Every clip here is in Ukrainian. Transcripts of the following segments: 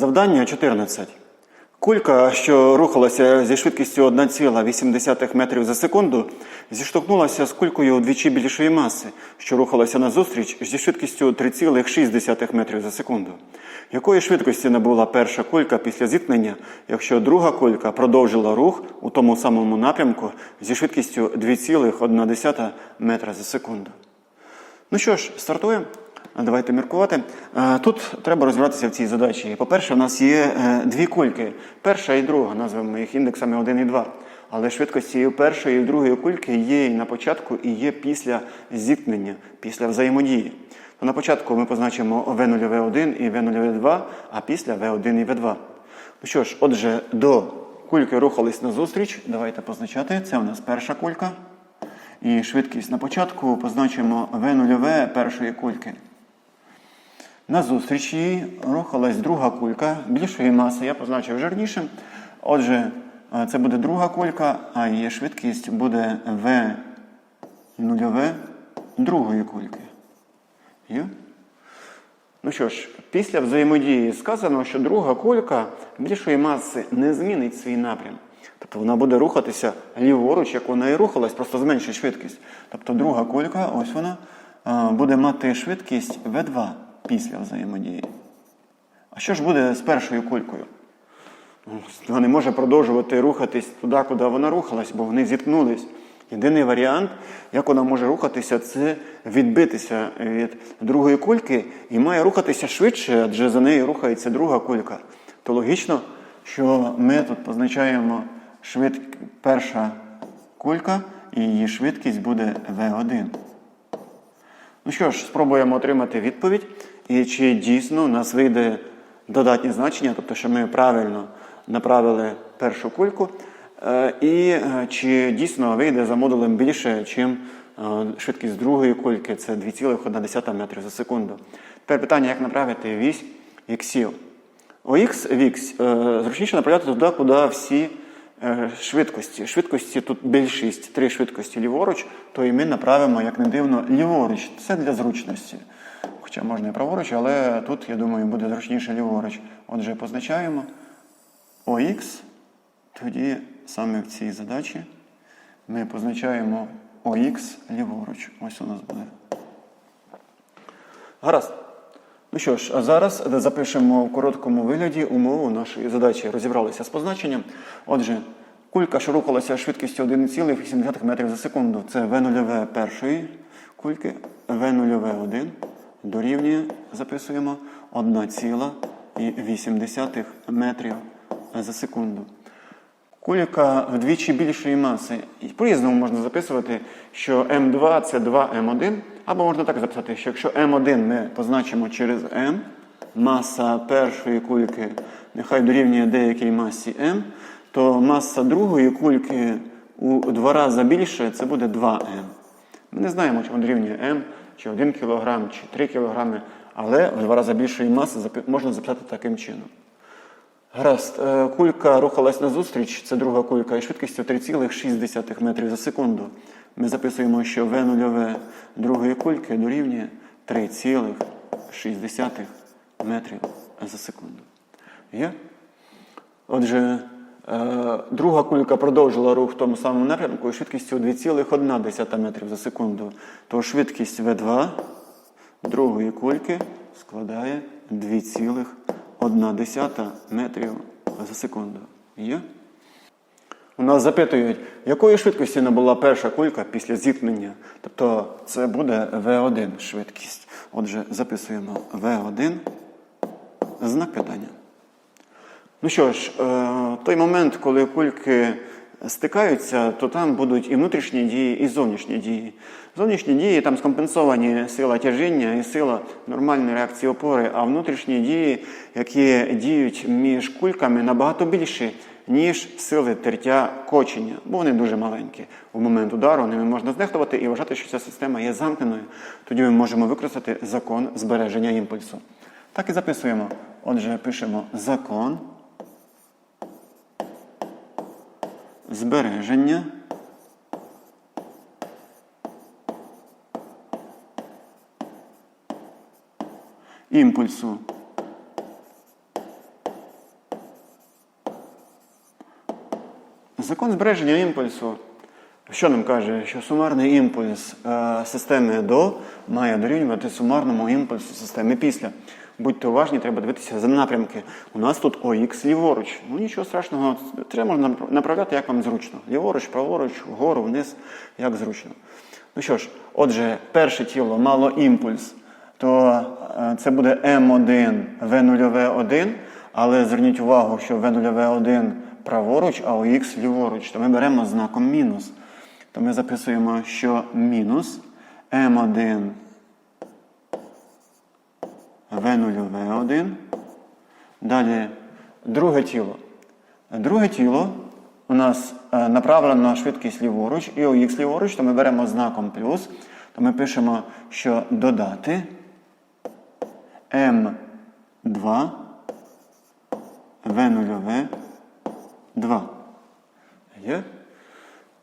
Завдання 14. Кулька, що рухалася зі швидкістю 1,8 метрів за секунду, зіштовхнулася з кулькою удвічі більшої маси, що рухалася назустріч зі швидкістю 3,6 метрів за секунду. Якої швидкості набула перша кулька після зіткнення, якщо друга кулька продовжила рух у тому самому напрямку зі швидкістю 2,1 метра за секунду? Ну що ж, стартуємо. Давайте міркувати. Е, Тут треба розібратися в цій задачі. По-перше, у нас є е, дві кульки. Перша і друга, назвемо їх індексами 1 і 2. Але швидкості і першої і другої кульки є і на початку, і є після зіткнення, після взаємодії. То на початку ми позначимо V0, V1 і V0, V2, а після V1 і V2. Ну що ж, отже, до кульки рухались назустріч. Давайте позначати. Це у нас перша кулька. І швидкість на початку позначимо V0 першої кульки. Назустріч їй рухалась друга кулька більшої маси, я позначив жирнішим. Отже, е, це буде друга кулька, а її швидкість буде V нульове другої кульки. Є? Ну що ж, після взаємодії сказано, що друга кулька більшої маси не змінить свій напрям. Тобто вона буде рухатися ліворуч, як вона і рухалась, просто зменшить швидкість. Тобто друга кулька, ось вона, е, буде мати швидкість V2 після взаємодії. А що ж буде з першою кулькою? Вона не може продовжувати рухатись туди, куди вона рухалась, бо вони зіткнулись. Єдиний варіант, як вона може рухатися, це відбитися від другої кульки і має рухатися швидше, адже за нею рухається друга кулька. То логічно, що ми тут позначаємо швид... перша кулька, і її швидкість буде V1. Ну що ж, спробуємо отримати відповідь, і чи дійсно у нас вийде додатні значення, тобто, що ми правильно направили першу кульку, е, і е, чи дійсно вийде за модулем більше, ніж швидкість другої кульки, це 2,1 метрів за секунду. Тепер питання, як направити вісь іксів. ОХ вікс е, зручніше направляти туди, куди всі е, швидкості. Швидкості тут більшість, три швидкості ліворуч, то і ми направимо, як не дивно, ліворуч. Це для зручності. Хоча можна і праворуч, але тут, я думаю, буде зручніше ліворуч. Отже, позначаємо ОХ. Тоді саме в цій задачі ми позначаємо ОХ ліворуч. Ось у нас буде. Гаразд. Ну що ж, а зараз запишемо в короткому вигляді умову нашої задачі. Розібралися з позначенням. Отже, кулька, що рухалася швидкістю 1,8 метрів за секунду, це V0 першої кульки, V0 1 дорівнює, записуємо 1,8 метрів за секунду. Кулька вдвічі більшої маси. І по-різному можна записувати, що М2 це 2М1, або можна так записати, що якщо М1 ми позначимо через М, маса першої кульки нехай дорівнює деякій масі М, то маса другої кульки у два рази більше це буде 2М. Ми не знаємо, вона дорівнює М, чи 1 кг, чи 3 кг, але в два рази більшої маси можна записати таким чином. Гаразд, е, кулька рухалась назустріч, це друга кулька, і швидкістю 3,6 метрів за секунду. Ми записуємо, що В0 другої кульки дорівнює 3,6 метрів за секунду. Є? Отже, друга кулька продовжила рух в тому самому напрямку швидкістю 2,1 метрів за секунду. То швидкість В2 другої кульки складає 2,1 метрів за секунду. Є? У нас запитують, якої швидкості набула перша кулька після зіткнення. Тобто це буде V1 швидкість. Отже, записуємо V1 знак питання. Ну що ж, е, той момент, коли кульки стикаються, то там будуть і внутрішні дії, і зовнішні дії. Зовнішні дії там скомпенсовані сила тяжіння і сила нормальної реакції опори, а внутрішні дії, які діють між кульками, набагато більші, ніж сили тертя кочення, бо вони дуже маленькі. У момент удару ними можна знехтувати і вважати, що ця система є замкненою. Тоді ми можемо використати закон збереження імпульсу. Так і записуємо. Отже, пишемо закон. збереження. Імпульсу. Закон збереження імпульсу. Що нам каже? Що сумарний імпульс е, системи до має дорівнювати сумарному імпульсу системи після. Будьте уважні, треба дивитися за напрямки. У нас тут ОХ ліворуч. Ну нічого страшного, треба можна направляти, як вам зручно. Ліворуч, праворуч, вгору, вниз, як зручно. Ну що ж, отже, перше тіло мало імпульс, то е, це буде М1 В0В1, але зверніть увагу, що В0В1 праворуч, а ОХ ліворуч. То ми беремо знаком мінус. То ми записуємо, що мінус М1 В0В1. Далі друге тіло. Друге тіло у нас е, направлено на швидкість ліворуч і ОХ ліворуч, то ми беремо знаком плюс, то ми пишемо, що додати М2 В0В 2. Є?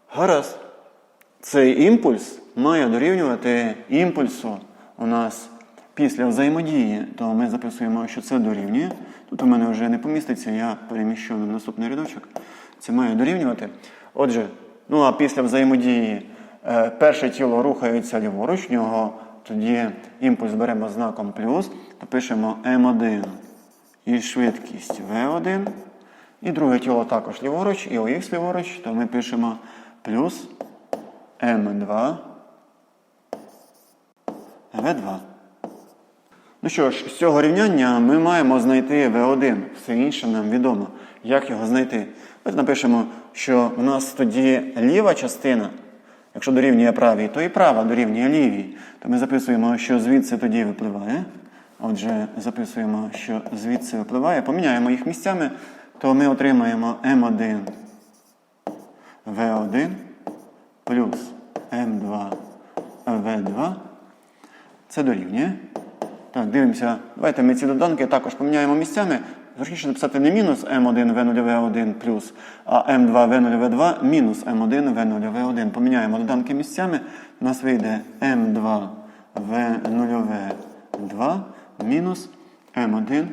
Гаразд. Цей імпульс має дорівнювати імпульсу у нас після взаємодії, то ми записуємо, що це дорівнює. Тут у мене вже не поміститься, я переміщу на наступний рядочок. Це має дорівнювати. Отже, ну а після взаємодії е, перше тіло рухається ліворуч, в нього тоді імпульс беремо знаком плюс, то пишемо М1 і швидкість В1. І друге тіло також ліворуч, і ОХ ліворуч, то ми пишемо плюс М2 В2. Ну що ж, з цього рівняння ми маємо знайти V1. Все інше нам відомо. Як його знайти? Ми напишемо, що в нас тоді ліва частина, якщо дорівнює правій, то і права дорівнює лівій. То ми записуємо, що звідси тоді випливає. Отже, записуємо, що звідси випливає, поміняємо їх місцями, то ми отримаємо М1 В1 плюс М2 В2. Це дорівнює. Так, дивимося. Давайте ми ці доданки також поміняємо місцями. Зручніше написати не мінус М1 В0В1 плюс, а М2 В0В2 мінус М1 В0В1. Поміняємо доданки місцями. У нас вийде М2 В0В2 мінус М1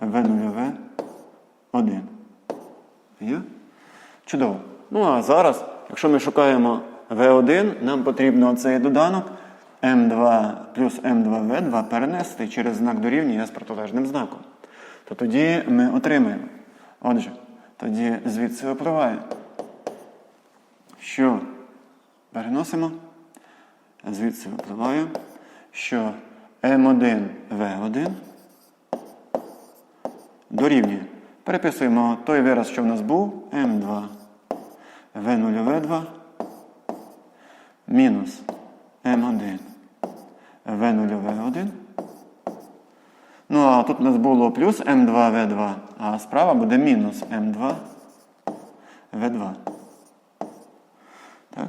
В0В1. Є? Чудово. Ну а зараз, якщо ми шукаємо В1, нам потрібно цей доданок М2 плюс М2В2 перенести через знак дорівнює з протилежним знаком. То тоді ми отримаємо. Отже, тоді звідси випливає, що переносимо, звідси випливає, що М1В1 дорівнює. Переписуємо той вираз, що в нас був, М2 В0В2 мінус М1 В0В1. Ну, а тут у нас було плюс М2В2, а справа буде мінус М2В2. Так.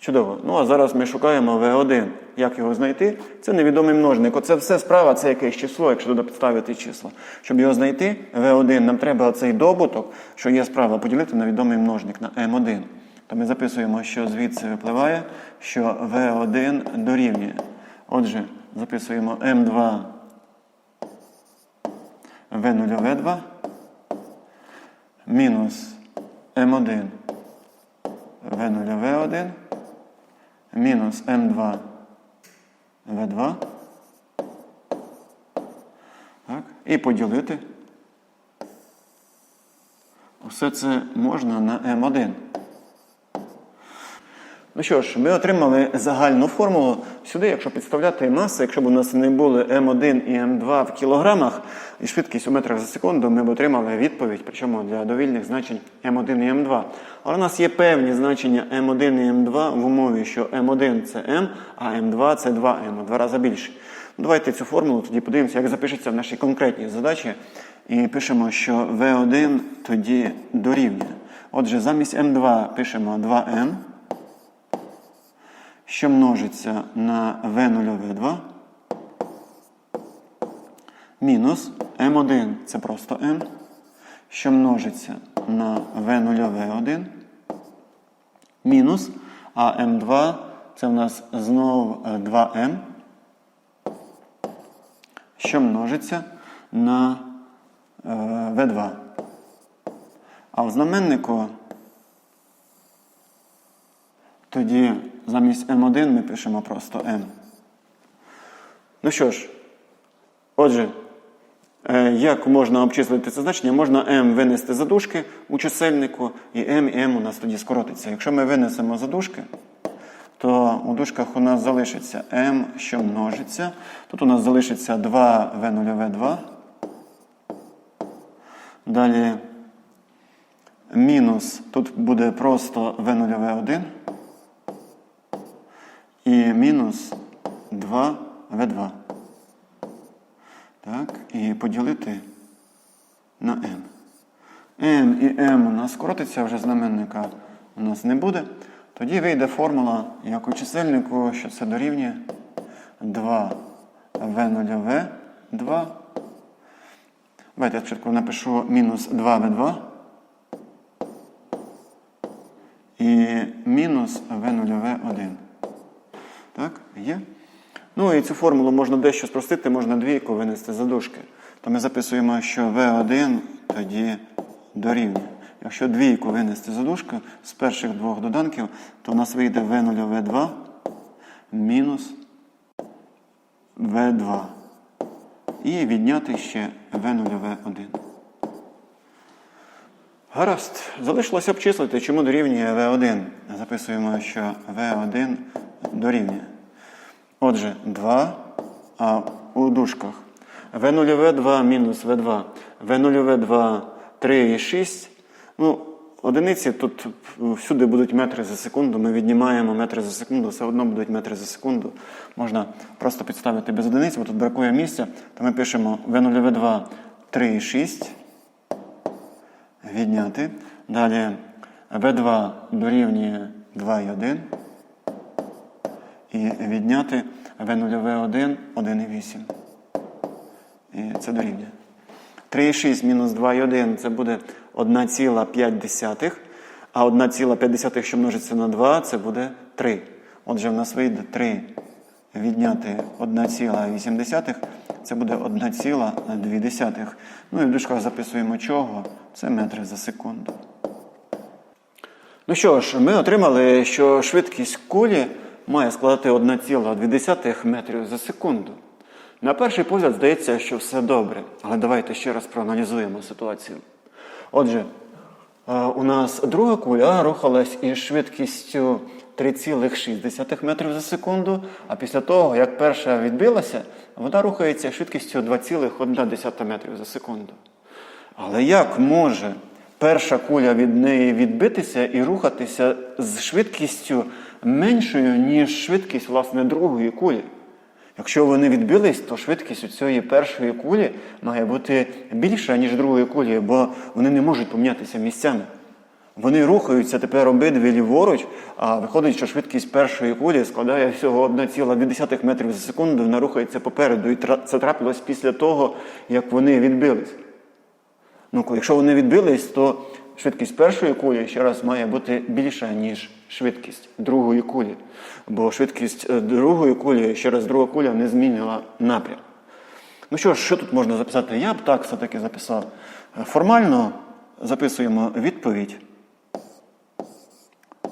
Чудово. Ну, а зараз ми шукаємо В1. Як його знайти? Це невідомий множник. Оце все справа, це якесь число, якщо туди підставити числа. Щоб його знайти, В1, нам треба цей добуток, що є справа, поділити на відомий множник на М1. То ми записуємо, що звідси випливає, що В1 дорівнює. Отже, записуємо М2 В0В2 мінус М1 В0В1 мінус М2 В2. Так, і поділити. Все це можна на М1. Ну що ж, ми отримали загальну формулу. Сюди, якщо підставляти маси, якщо б у нас не були М1 і М2 в кілограмах і швидкість у метрах за секунду, ми б отримали відповідь, причому для довільних значень М1 і М2. Але у нас є певні значення М1 і М2 в умові, що М1 це М, а М2 це 2М, в два рази більше. Ну, давайте цю формулу тоді подивимося, як запишеться в нашій конкретній задачі. І пишемо, що В1 тоді дорівнює. Отже, замість М2 пишемо 2М що множиться на В0В2 мінус М1 це просто М, що множиться на В0В1 мінус, а М2 це в нас знов 2М, що множиться на В2. А в знаменнику тоді замість М1 ми пишемо просто М. Ну що ж, отже, е, як можна обчислити це значення? Можна m винести за дужки у чисельнику, і m і m у нас тоді скоротиться. Якщо ми винесемо за дужки, то у дужках у нас залишиться m, що множиться. Тут у нас залишиться 2v0v2. Далі мінус, тут буде просто v0v1. І мінус 2v2. Так, і поділити на m. m і m у нас скоротиться, вже знаменника у нас не буде. Тоді вийде формула, як у чисельнику, що це дорівнює 2v0v2. Давайте я спочатку напишу мінус 2v2 і мінус v0v1. Так, є? Ну і цю формулу можна дещо спростити, можна двійку винести за дужки. То ми записуємо, що v1 тоді дорівнює. Якщо двійку винести за дужки з перших двох доданків, то у нас вийде v0 v2 мінус v2. І відняти ще v0 v1. Гаразд, залишилося обчислити, чому дорівнює v1. Записуємо, що v1 дорівнює. Отже, 2, а у дужках v0 v2 мінус v2, v0 v2 3 і 6. Ну, одиниці тут всюди будуть метри за секунду. Ми віднімаємо метри за секунду, все одно будуть метри за секунду. Можна просто підставити без одиниць, бо тут бракує місця. То ми пишемо v0 v2 3 і 6. Відняти. Далі v2 дорівнює 2 і 1 і відняти v0v1 1,8. І це дорівнює. 3,6 мінус 2,1 це буде 1,5. А 1,5, що множиться на 2, це буде 3. Отже, в нас вийде 3 відняти 1,8. Це буде 1,2. Ну і в дужках записуємо чого? Це метри за секунду. Ну що ж, ми отримали, що швидкість кулі має складати 1,2 метрів за секунду. На перший погляд здається, що все добре, але давайте ще раз проаналізуємо ситуацію. Отже, е, у нас друга куля рухалась із швидкістю 3,6 метрів за секунду, а після того, як перша відбилася, вона рухається швидкістю 2,1 метрів за секунду. Але як може перша куля від неї відбитися і рухатися з швидкістю меншою, ніж швидкість власне другої кулі? Якщо вони відбились, то швидкість у цієї першої кулі має бути більша, ніж другої кулі, бо вони не можуть помінятися місцями. Вони рухаються тепер обидві ліворуч, а виходить, що швидкість першої кулі складає всього 1,2 метрів за секунду, вона рухається попереду. І це трапилось після того, як вони відбились. Ну, якщо вони відбились, то швидкість першої кулі ще раз має бути більша, ніж швидкість другої кулі. Бо швидкість е, другої кулі, ще раз друга куля не змінила напрям. Ну що ж, що тут можна записати? Я б так все-таки записав. Е, Формально записуємо відповідь.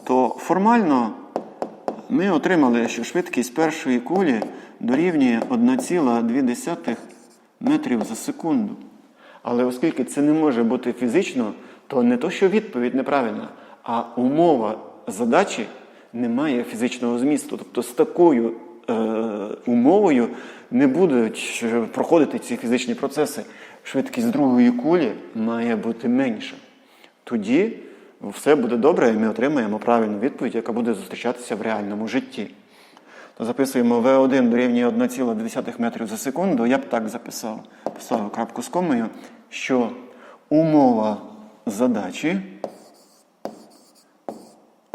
То формально ми отримали, що швидкість першої кулі дорівнює 1,2 метрів за секунду. Але оскільки це не може бути фізично, то не то, що відповідь неправильна, а умова задачі не має фізичного змісту. Тобто з такою е, умовою не будуть проходити ці фізичні процеси. Швидкість другої кулі має бути менша. Тоді все буде добре, і ми отримаємо правильну відповідь, яка буде зустрічатися в реальному житті. То записуємо V1 дорівнює 1,2 метрів за секунду. Я б так записав, поставив крапку з комою, що умова задачі,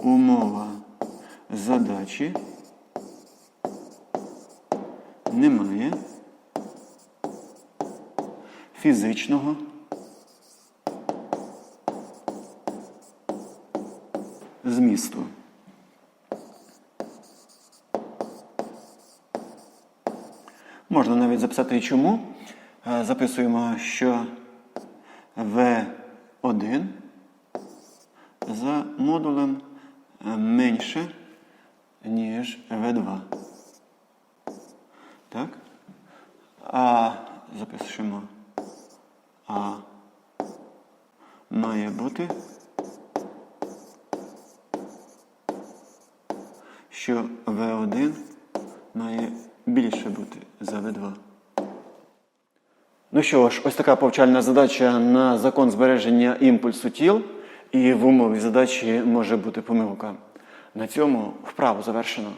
умова задачі немає фізичного змісту. Можна навіть записати чому. Е, Записуємо, що V1 за модулем менше, ніж V2. Так? А запишемо. А має бути, що V1 має більше бути за V2. Ну що ж, ось така повчальна задача на закон збереження імпульсу тіл, і в умові задачі може бути помилка. На цьому вправу завершено.